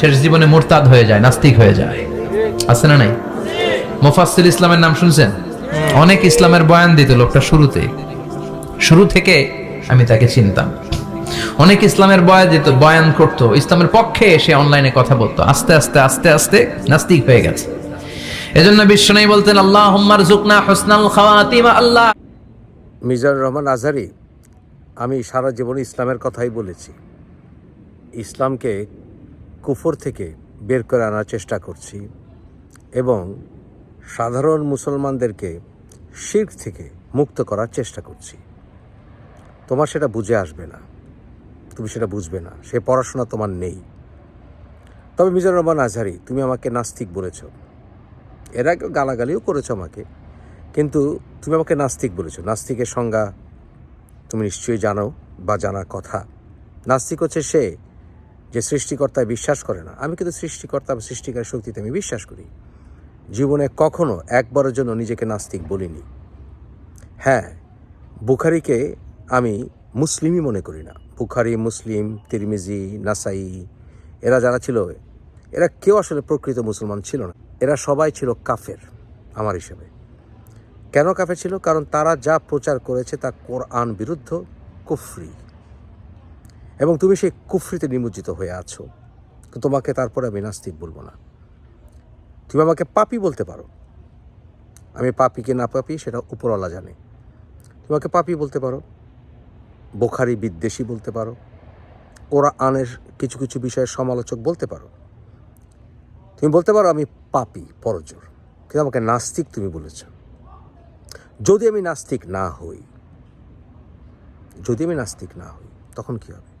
শেষ জীবনে মোরতাদ হয়ে যায়, নাস্তিক হয়ে যায়। আছে না নাই? মোফাসিল ইসলামের নাম শুনছেন? অনেক ইসলামের বয়ান দিত লোকটা শুরুতে। শুরু থেকে আমি তাকে চিনতাম। অনেক ইসলামের বয়ান দিত, বয়ান করতো। ইসলামের পক্ষে এসে অনলাইনে কথা বলতো। আস্তে আস্তে আস্তে আস্তে নাস্তিক হয়ে গেছে। এজন্য বিশ্বনাই বলতেন আল্লাহ হুম্মার জুকনা হোসনাল খাওয়াতিমা আল্লাহ। মিজানুর রহমান আজারি, আমি সারা জীবন ইসলামের কথাই বলেছি। ইসলামকে কুফর থেকে বের করে আনার চেষ্টা করছি এবং সাধারণ মুসলমানদেরকে শির্ক থেকে মুক্ত করার চেষ্টা করছি। তোমার সেটা বুঝে আসবে না। তুমি সেটা বুঝবে না। সে পড়াশোনা তোমার নেই। তবে মিজানুর রহমান আজহারি, তুমি আমাকে নাস্তিক বলেছ। এর আগে গালাগালিও করেছ আমাকে। কিন্তু তুমি আমাকে নাস্তিক বলেছ। নাস্তিকের সংজ্ঞা তুমি নিশ্চয়ই জানো বা জানার কথা। নাস্তিক হচ্ছে সে যে সৃষ্টিকর্তায় বিশ্বাস করে না। আমি কিন্তু সৃষ্টিকর্তা বা সৃষ্টিকার শক্তিতে আমি বিশ্বাস করি। জীবনে কখনো একবারের জন্য নিজেকে নাস্তিক বলিনি। হ্যাঁ বুখারিকে আমি মুসলিমই মনে করি না। বুখারি, মুসলিম, তিরমিজি, নাসাই, এরা যারা ছিল, এরা কেউ আসলে প্রকৃত মুসলমান ছিল না। এরা সবাই ছিল কাফের, আমার হিসেবে। কেন কাফের ছিল? কারণ তারা যা প্রচার করেছে তা কোরআন বিরুদ্ধ কুফরি। এবং তুমি সেই কুফরিতে নিমজ্জিত হয়ে আছো। তোমাকে তারপরে আমি নাস্তিক বলব না। তুমি আমাকে পাপি বলতে পারো। আমি পাপি কি না পাপি সেটা উপরওয়ালা জানে। তোমাকে পাপি বলতে পারো। বোখারি বিদ্বেষী বলতে পারো। ওরা কোরআনের কিছু কিছু বিষয়ের সমালোচক বলতে পারো। তুমি বলতে পারো আমি পাপি, পরজোর। কিন্তু আমাকে নাস্তিক তুমি বলেছ। যদি আমি নাস্তিক না হই, যদি আমি নাস্তিক না হই, তখন কি হবে?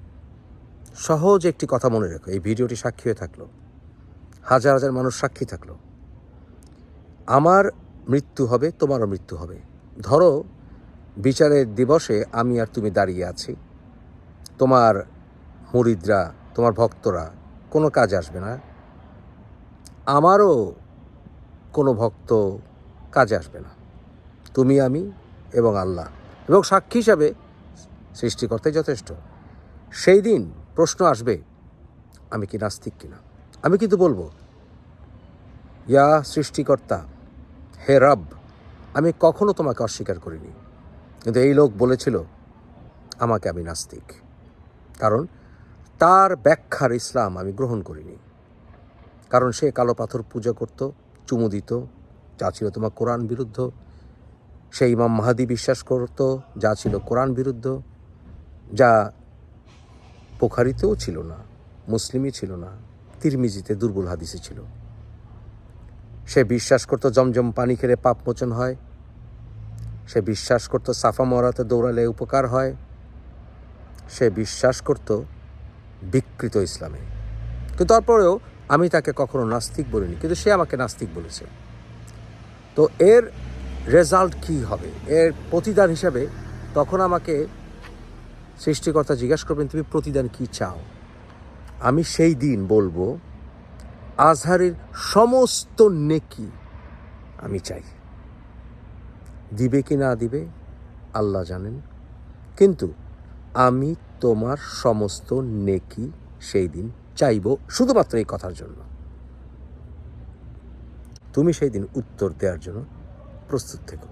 সহজ একটি কথা মনে রেখো, এই ভিডিওটি সাক্ষী হয়ে থাকল। হাজার হাজার মানুষ সাক্ষী থাকল। আমার মৃত্যু হবে, তোমারও মৃত্যু হবে। ধরো, বিচারের দিবসে আমি আর তুমি দাঁড়িয়ে আছি। তোমার মুরিদরা, তোমার ভক্তরা, কোনো কাজ আসবে না। আমারও কোনো ভক্ত কাজে আসবে না। তুমি, আমি এবং আল্লাহ। এবং সাক্ষী হিসাবে সৃষ্টিকর্তাই যথেষ্ট। সেই দিন প্রশ্ন আসবে, আমি কি নাস্তিক কিনা? আমি কিন্তু বলব, ইয়া সৃষ্টিকর্তা, হে রব, আমি কখনো তোমাকে অস্বীকার করিনি। কিন্তু এই লোক বলেছিল, আমাকে আমি নাস্তিক। কারণ তার ব্যাখ্যার ইসলাম আমি গ্রহণ করিনি। কারণ সে কালো পাথর পূজা করত, চুমু দিত, যা ছিল তোমার কোরআন বিরুদ্ধ। সে ইমাম মাহাদি বিশ্বাস করত, যা ছিল কোরআন বিরুদ্ধ, যা পোখারিতেও ছিল না, মুসলিমই ছিল না, তিরমিজিতে দুর্বল হাদিসে ছিল। সে বিশ্বাস করত জমজম পানি খেলে পাপ মোচন হয়। সে বিশ্বাস করত সাফা মরাতে দৌড়ালে উপকার হয়। সে বিশ্বাস করত বিকৃত ইসলামে। কিন্তু তারপরেও আমি তাকে কখনো নাস্তিক বলিনি, কিন্তু সে আমাকে নাস্তিক বলেছে। তো এর রেজাল্ট কি হবে? এর প্রতিদান হিসাবে তখন আমাকে সৃষ্টিকর্তা জিজ্ঞাসা করবেন, তুমি প্রতিদান কি চাও? আমি সেই দিন বলব, আজহারের সমস্ত নেকি আমি চাই। দিবে কি না দিবে, আল্লাহ জানেন। কিন্তু আমি তোমার সমস্ত নেকি সেই দিন চাইব শুধুমাত্র এই কথার জন্য। তুমি সেই দিন উত্তর দেওয়ার জন্য প্রস্তুত থেকো।